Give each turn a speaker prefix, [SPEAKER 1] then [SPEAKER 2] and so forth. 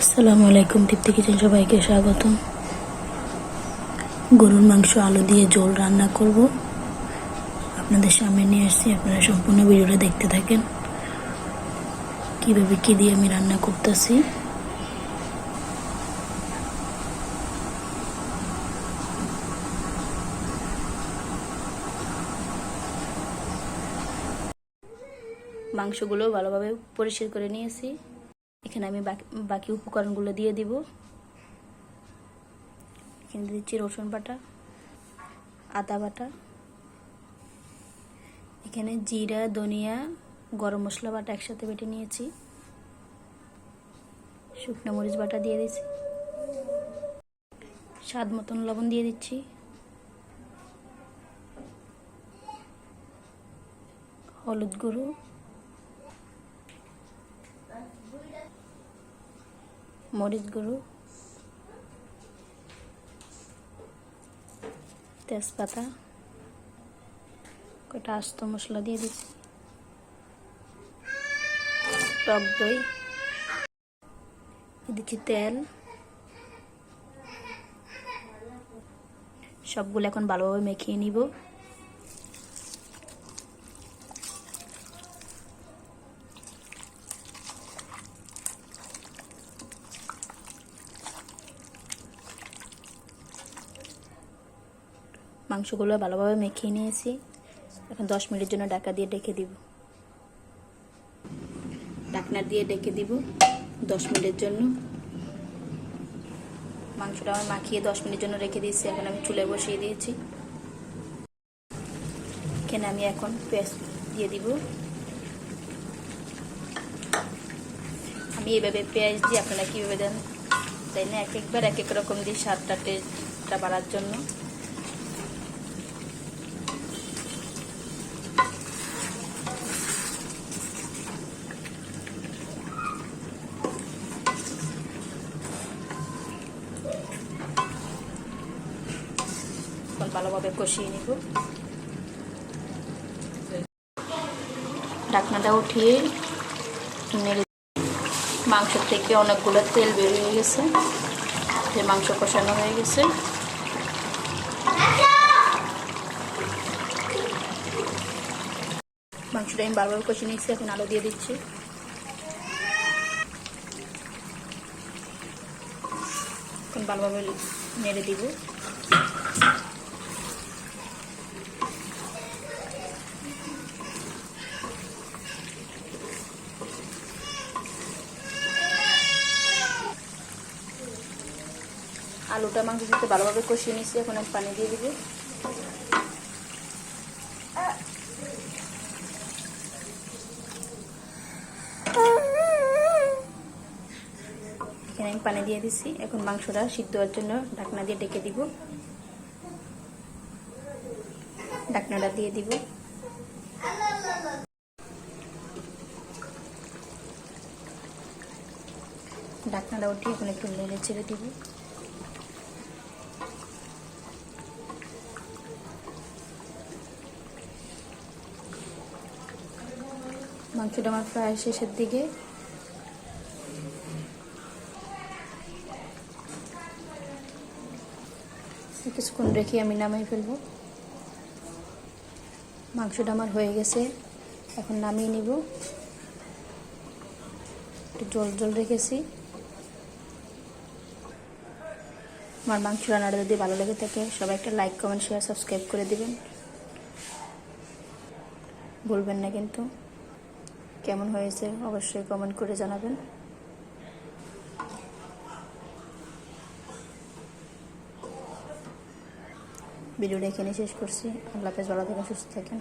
[SPEAKER 1] আসসালামু আলাইকুম দীপ্তি কিচেন সবাইকে স্বাগতম। গরুর মাংস, আলু দিয়ে ঝোল রান্না করব। আপনাদের সামনে নিয়ে আসছি, আপনারা সম্পূর্ণ ভিডিওটা দেখতে থাকেন। কীভাবে কি দিয়ে আমি রান্না করতেছি? মাংসগুলো ভালোভাবে পরিষ্কার করে নিয়েছি। এখানে আমি বাকি উপকরণগুলো দিয়ে দিব। এখানে দিচ্ছি রসুন বাটা, আদা বাটা। এখানে জিরা, ধনিয়া, গরম মশলা বাটা একসাথে বেটে নিয়েছি। শুকনো মরিচ বাটা দিয়ে দিচ্ছি স্বাদ মতন লবণ দিয়ে দিচ্ছি। হলুদ গুঁড়ো। মরিচ গুঁড়ো, তেজপাতা কটা আস্ত মশলা দিয়ে দিচ্ছি। টক দই দিচ্ছি তেল। সবগুলো এখন ভালোভাবে মেখিয়ে নিব। মাংসগুলো ভালোভাবে মেখিয়ে নিয়েছি। এখন দশ মিনিটের জন্য ডাকা দিয়ে ডেকে দিব। ডাকনা দিয়ে ডেকে দিব দশ মিনিটের জন্য। মাংসটা আমি মাখিয়ে দশ মিনিটের জন্য রেখে দিয়েছি। এখন আমি চুলে বসিয়ে দিয়েছি। এখানে আমি এখন পেস্ট দিয়ে দিব। আমি এভাবে পেঁয়াজ দিয়ে, আপনারা কীভাবে দেন তাই না? এক একবার এক এক রকম দিয়ে স্বাদটা, টেস্টটা বাড়ার জন্য। ভালোভাবে কষিয়ে নিব। ঢাকনাটা উঠিয়ে নেড়ে মাংস থেকে অনেকগুলো তেল বেরিয়ে গেছে। যে মাংস কষানো হয়ে গেছে। মাংসটা আমি বারবার কষিয়ে নিচ্ছি, এখন আলু দিয়ে দিচ্ছি। এখন ভালোভাবে নেড়ে দিব। আলুটা মাংস সাথে ভালোভাবে কষিয়ে নিচ্ছি এখন আমি পানি দিয়ে দিব। এখানে আমি পানি দিয়ে দিচ্ছি এখন মাংসটা সিদ্ধ হওয়ার জন্য ঢাকনা দিয়ে ডেকে দিব। ঢাকনাটা দিয়ে দিব। ঢাকনাটা উঠিয়ে এখন একটু নেড়ে ছেড়ে দিব। মাংসটা আমার প্রায় শেষের দিকে। কিছুক্ষণ রেখে আমি নামাই ফেলব। মাংসটা আমার হয়ে গেছে, এখন নামিয়ে নিব। একটু জল জল রেখেছি। আমার মাংস রান্নাটা যদি ভালো লেগে থাকে, সবাই একটা লাইক, কমেন্ট শেয়ার সাবস্ক্রাইব করে দিবেন। বলবেন না কিন্তু। কেমন হয়েছে অবশ্যই কমেন্ট করে জানাবেন। ভিডিওটা এখানে শেষ করছি। আল্লাহ হাফেজ, ভালো থাকেন, সুস্থ থাকেন।